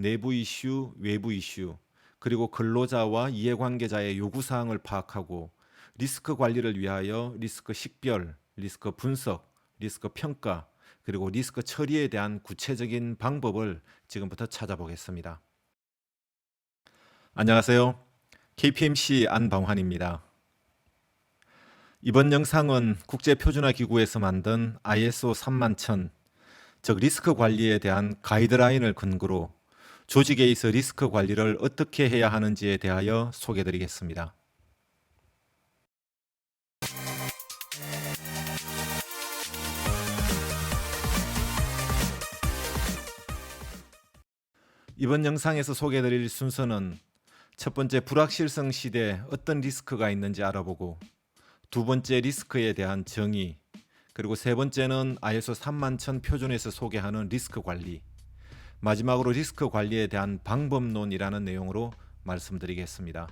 내부 이슈, 외부 이슈, 그리고 근로자와 이해관계자의 요구 사항을 파악하고 리스크 관리를 위하여 리스크 식별, 리스크 분석, 리스크 평가, 그리고 리스크 처리에 대한 구체적인 방법을 지금부터 찾아보겠습니다. 안녕하세요. KPMC 안방환입니다. 이번 영상은 국제표준화기구에서 만든 ISO 3만천, 즉 리스크 관리에 대한 가이드라인을 근거로 조직에 있어 리스크 관리를 어떻게 해야 하는지에 대하여 소개드리겠습니다. 이번 영상에서 소개드릴 순서는 첫 번째 불확실성 시대 어떤 리스크가 있는지 알아보고 두 번째 리스크에 대한 정의 그리고 세 번째는 ISO 3만천 표준에서 소개하는 리스크 관리 마지막으로 리스크 관리에 대한 방법론이라는 내용으로 말씀드리겠습니다.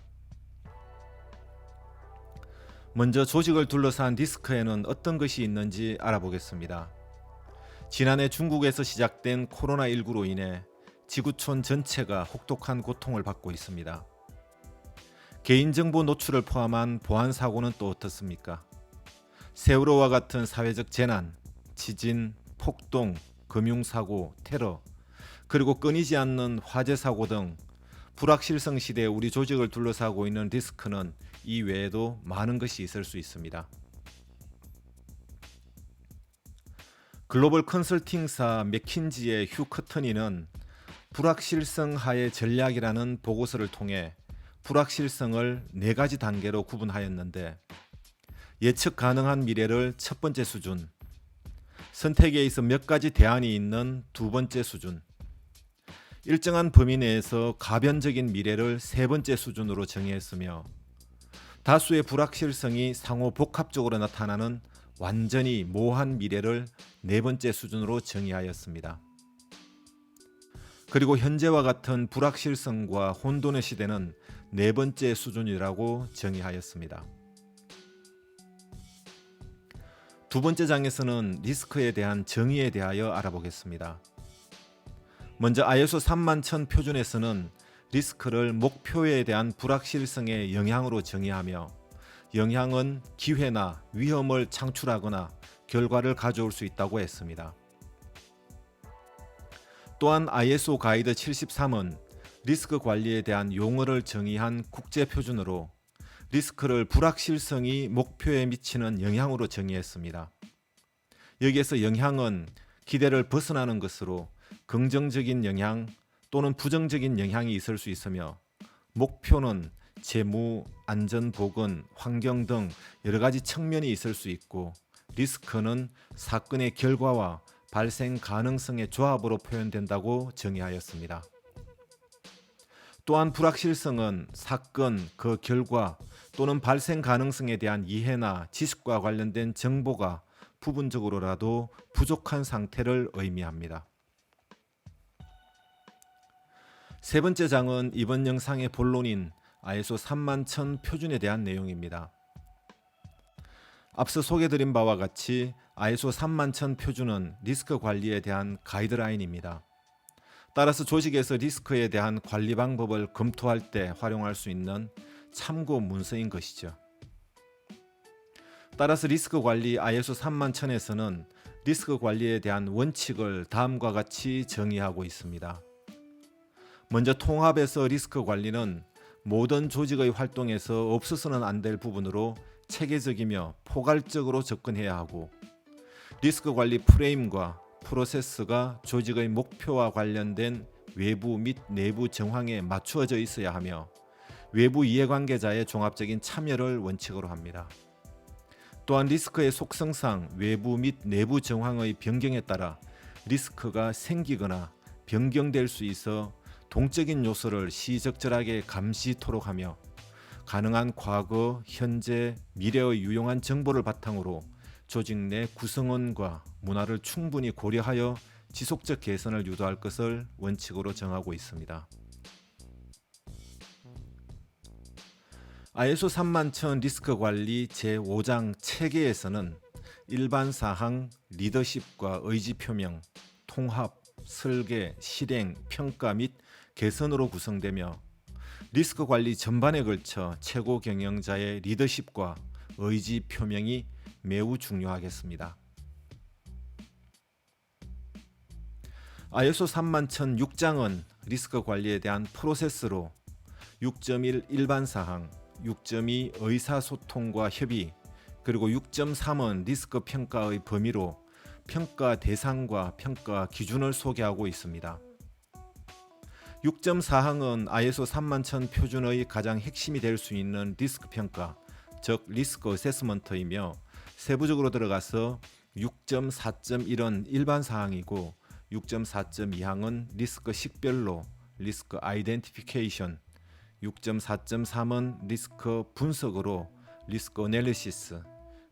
먼저 조직을 둘러싼 리스크에는 어떤 것이 있는지 알아보겠습니다. 지난해 중국에서 시작된 코로나19로 인해 지구촌 전체가 혹독한 고통을 받고 있습니다. 개인정보 노출을 포함한 보안 사고는 또 어떻습니까? 세월호와 같은 사회적 재난, 지진, 폭동, 금융사고, 테러, 그리고 끊이지 않는 화재 사고 등 불확실성 시대에 우리 조직을 둘러싸고 있는 리스크는 이 외에도 많은 것이 있을 수 있습니다. 글로벌 컨설팅사 맥킨지의 휴 커터니는 불확실성 하의 전략이라는 보고서를 통해 불확실성을 네 가지 단계로 구분하였는데 예측 가능한 미래를 첫 번째 수준, 선택에 있어 몇 가지 대안이 있는 두 번째 수준, 일정한 범위 내에서 가변적인 미래를 세 번째 수준으로 정의했으며 다수의 불확실성이 상호 복합적으로 나타나는 완전히 모호한 미래를 네 번째 수준으로 정의하였습니다. 그리고 현재와 같은 불확실성과 혼돈의 시대는 네 번째 수준이라고 정의하였습니다. 두 번째 장에서는 리스크에 대한 정의에 대하여 알아보겠습니다. 먼저 ISO 3만 1000 표준에서는 리스크를 목표에 대한 불확실성의 영향으로 정의하며 영향은 기회나 위험을 창출하거나 결과를 가져올 수 있다고 했습니다. 또한 ISO 가이드 73은 리스크 관리에 대한 용어를 정의한 국제 표준으로 리스크를 불확실성이 목표에 미치는 영향으로 정의했습니다. 여기에서 영향은 기대를 벗어나는 것으로 긍정적인 영향 또는 부정적인 영향이 있을 수 있으며 목표는 재무, 안전 보건, 환경 등 여러 가지 측면이 있을 수 있고 리스크는 사건의 결과와 발생 가능성의 조합으로 표현된다고 정의하였습니다. 또한 불확실성은 사건, 그 결과 또는 발생 가능성에 대한 이해나 지식과 관련된 정보가 부분적으로라도 부족한 상태를 의미합니다. 세 번째 장은 이번 영상의 본론인 ISO 3만000 표준에 대한 내용입니다. 앞서 소개드린 바와 같이 ISO 3만000 표준은 리스크 관리에 대한 가이드라인입니다. 따라서 조직에서 리스크에 대한 관리 방법을 검토할 때 활용할 수 있는 참고 문서인 것이죠. 따라서 리스크 관리 ISO 3만000에서는 리스크 관리에 대한 원칙을 다음과 같이 정의하고 있습니다. 먼저 통합에서 리스크 관리는 모든 조직의 활동에서 없어서는 안 될 부분으로 체계적이며 포괄적으로 접근해야 하고 리스크 관리 프레임과 프로세스가 조직의 목표와 관련된 외부 및 내부 정황에 맞추어져 있어야 하며 외부 이해관계자의 종합적인 참여를 원칙으로 합니다. 또한 리스크의 속성상 외부 및 내부 정황의 변경에 따라 리스크가 생기거나 변경될 수 있어 동적인 요소를 시적절하게 감시토록 하며 가능한 과거, 현재, 미래의 유용한 정보를 바탕으로 조직 내 구성원과 문화를 충분히 고려하여 지속적 개선을 유도할 것을 원칙으로 정하고 있습니다. ISO 3만천 리스크 관리 제5장 체계에서는 일반 사항, 리더십과 의지 표명, 통합, 설계, 실행, 평가 및 개선으로 구성되며 리스크 관리 전반에 걸쳐 최고 경영자의 리더십과 의지 표명이 매우 중요하겠습니다. ISO 31006장은 리스크 관리에 대한 프로세스로 6.1 일반 사항, 6.2 의사소통과 협의, 그리고 6.3은 리스크 평가의 범위로 평가 대상과 평가 기준을 소개하고 있습니다. 6.4항은 ISO 31000 표준의 가장 핵심이 될 수 있는 리스크 평가, 즉 리스크 어세스먼트이며 세부적으로 들어가서 6.4.1은 일반 사항이고 6.4.2항은 리스크 식별로 리스크 아이덴티피케이션, 6.4.3은 리스크 분석으로 리스크 어널리시스,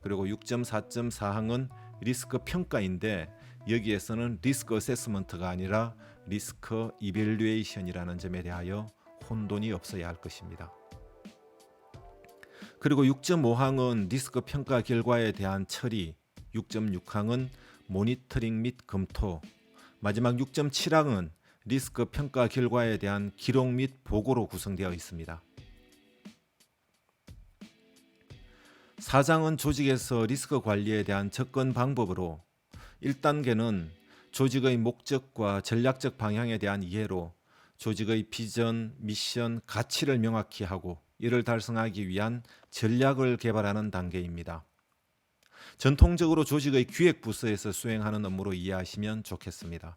그리고 6.4.4항은 리스크 평가인데 여기에서는 리스크 어세스먼트가 아니라 리스크 이벨루에이션이라는 점에 대하여 혼돈이 없어야 할 것입니다. 그리고 6.5항은 리스크 평가 결과에 대한 처리, 6.6항은 모니터링 및 검토, 마지막 6.7항은 리스크 평가 결과에 대한 기록 및 보고로 구성되어 있습니다. 4장은 조직에서 리스크 관리에 대한 접근 방법으로 1단계는 조직의 목적과 전략적 방향에 대한 이해로 조직의 비전, 미션, 가치를 명확히 하고 이를 달성하기 위한 전략을 개발하는 단계입니다. 전통적으로 조직의 기획 부서에서 수행하는 업무로 이해하시면 좋겠습니다.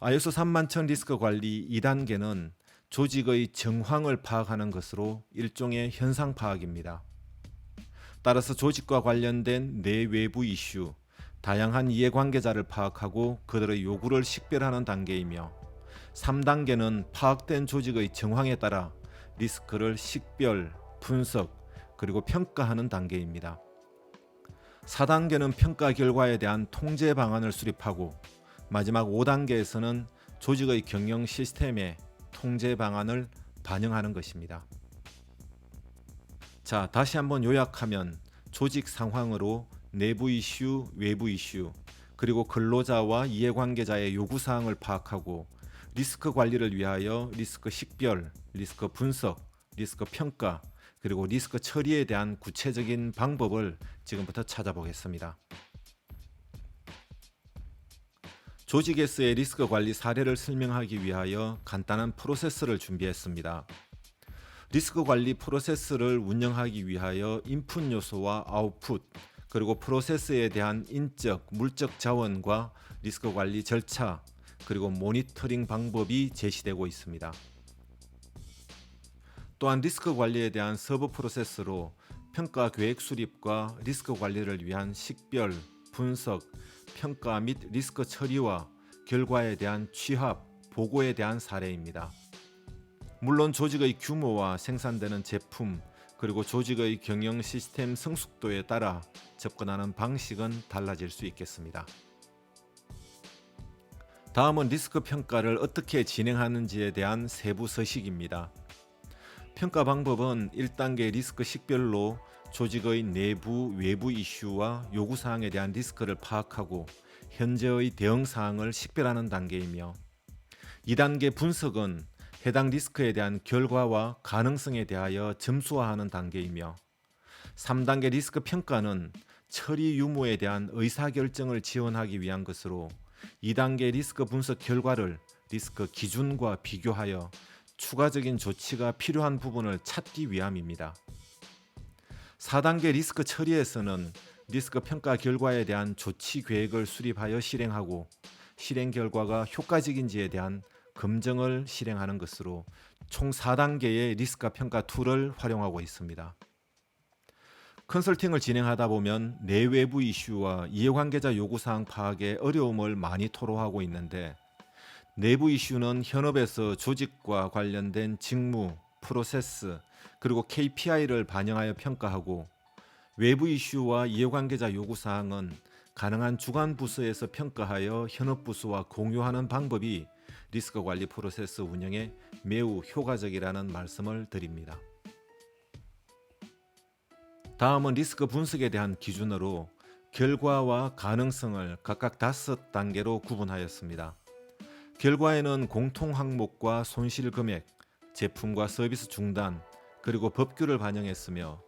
ISO 3만천 리스크 관리 2단계는 조직의 정황을 파악하는 것으로 일종의 현상 파악입니다. 따라서 조직과 관련된 내외부 이슈, 다양한 이해관계자를 파악하고 그들의 요구를 식별하는 단계이며 3단계는 파악된 조직의 정황에 따라 리스크를 식별, 분석, 그리고 평가하는 단계입니다. 4단계는 평가 결과에 대한 통제 방안을 수립하고 마지막 5단계에서는 조직의 경영 시스템에 통제 방안을 반영하는 것입니다. 자, 다시 한번 요약하면 조직 상황으로 내부 이슈, 외부 이슈, 그리고 근로자와 이해관계자의 요구 사항을 파악하고 리스크 관리를 위하여 리스크 식별, 리스크 분석, 리스크 평가, 그리고 리스크 처리에 대한 구체적인 방법을 지금부터 찾아보겠습니다. 조직에서의 리스크 관리 사례를 설명하기 위하여 간단한 프로세스를 준비했습니다. 리스크 관리 프로세스를 운영하기 위하여 인풋 요소와 아웃풋 그리고 프로세스에 대한 인적, 물적 자원과 리스크 관리 절차 그리고 모니터링 방법이 제시되고 있습니다. 또한 리스크 관리에 대한 서브 프로세스로 평가 계획 수립과 리스크 관리를 위한 식별, 분석, 평가 및 리스크 처리와 결과에 대한 취합, 보고에 대한 사례입니다. 물론 조직의 규모와 생산되는 제품 그리고 조직의 경영 시스템 성숙도에 따라 접근하는 방식은 달라질 수 있겠습니다. 다음은 리스크 평가를 어떻게 진행하는지에 대한 세부 서식입니다. 평가 방법은 1단계 리스크 식별로 조직의 내부, 외부 이슈와 요구 사항에 대한 리스크를 파악하고 현재의 대응 사항을 식별하는 단계이며 2단계 분석은 해당 리스크에 대한 결과와 가능성에 대하여 점수화하는 단계이며 3단계 리스크 평가는 처리 유무에 대한 의사결정을 지원하기 위한 것으로 2단계 리스크 분석 결과를 리스크 기준과 비교하여 추가적인 조치가 필요한 부분을 찾기 위함입니다. 4단계 리스크 처리에서는 리스크 평가 결과에 대한 조치 계획을 수립하여 실행하고 실행 결과가 효과적인지에 대한 검증을 실행하는 것으로 총 4단계의 리스크 평가 툴을 활용하고 있습니다. 컨설팅을 진행하다 보면 내외부 이슈와 이해관계자 요구사항 파악에 어려움을 많이 토로하고 있는데 내부 이슈는 현업에서 조직과 관련된 직무, 프로세스, 그리고 KPI를 반영하여 평가하고 외부 이슈와 이해관계자 요구사항은 가능한 주관 부서에서 평가하여 현업 부서와 공유하는 방법이 리스크 관리 프로세스 운영에 매우 효과적이라는 말씀을 드립니다. 다음은 리스크 분석에 대한 기준으로 결과와 가능성을 각각 다섯 단계로 구분하였습니다. 결과에는 공통 항목과 손실 금액, 제품과 서비스 중단, 그리고 법규를 반영했으며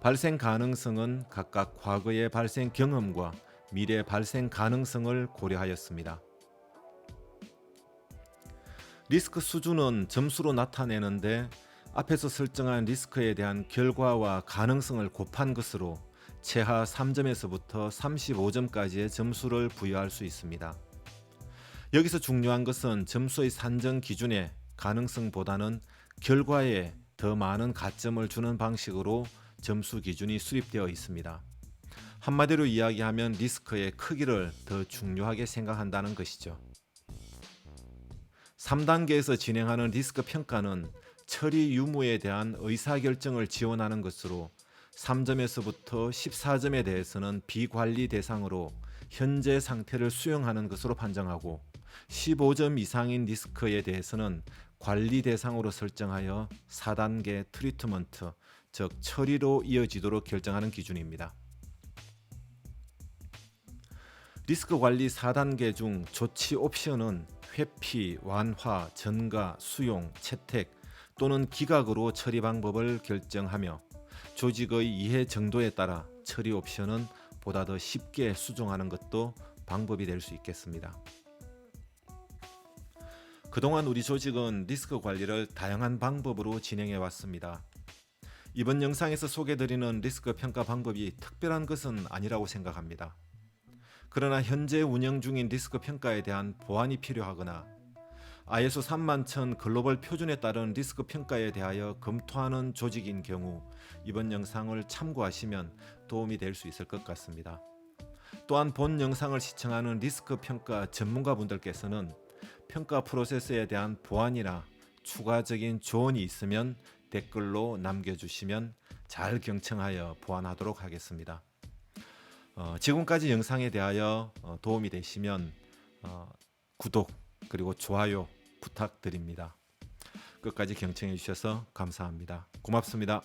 발생 가능성은 각각 과거의 발생 경험과 미래 발생 가능성을 고려하였습니다. 리스크 수준은 점수로 나타내는데 앞에서 설정한 리스크에 대한 결과와 가능성을 곱한 것으로 최하 3점에서부터 35점까지의 점수를 부여할 수 있습니다. 여기서 중요한 것은 점수의 산정 기준에 가능성보다는 결과에 더 많은 가점을 주는 방식으로 점수 기준이 수립되어 있습니다. 한마디로 이야기하면 리스크의 크기를 더 중요하게 생각한다는 것이죠. 3단계에서 진행하는 리스크 평가는 처리 유무에 대한 의사결정을 지원하는 것으로 3점에서부터 14점에 대해서는 비관리 대상으로 현재 상태를 수용하는 것으로 판정하고 15점 이상인 리스크에 대해서는 관리 대상으로 설정하여 4단계 트리트먼트, 즉 처리로 이어지도록 결정하는 기준입니다. 리스크 관리 4단계 중 조치 옵션은 회피, 완화, 전가, 수용, 채택 또는 기각으로 처리 방법을 결정하며 조직의 이해 정도에 따라 처리 옵션은 보다 더 쉽게 수정하는 것도 방법이 될 수 있겠습니다. 그동안 우리 조직은 리스크 관리를 다양한 방법으로 진행해 왔습니다. 이번 영상에서 소개드리는 리스크 평가 방법이 특별한 것은 아니라고 생각합니다. 그러나 현재 운영 중인 리스크 평가에 대한 보완이 필요하거나 ISO 3만천 글로벌 표준에 따른 리스크 평가에 대하여 검토하는 조직인 경우 이번 영상을 참고하시면 도움이 될 수 있을 것 같습니다. 또한 본 영상을 시청하는 리스크 평가 전문가분들께서는 평가 프로세스에 대한 보완이나 추가적인 조언이 있으면 댓글로 남겨주시면 잘 경청하여 보완하도록 하겠습니다. 어, 지금까지 영상에 대하여 어, 도움이 되시면 어, 구독 그리고 좋아요 부탁드립니다. 끝까지 경청해 주셔서 감사합니다. 고맙습니다.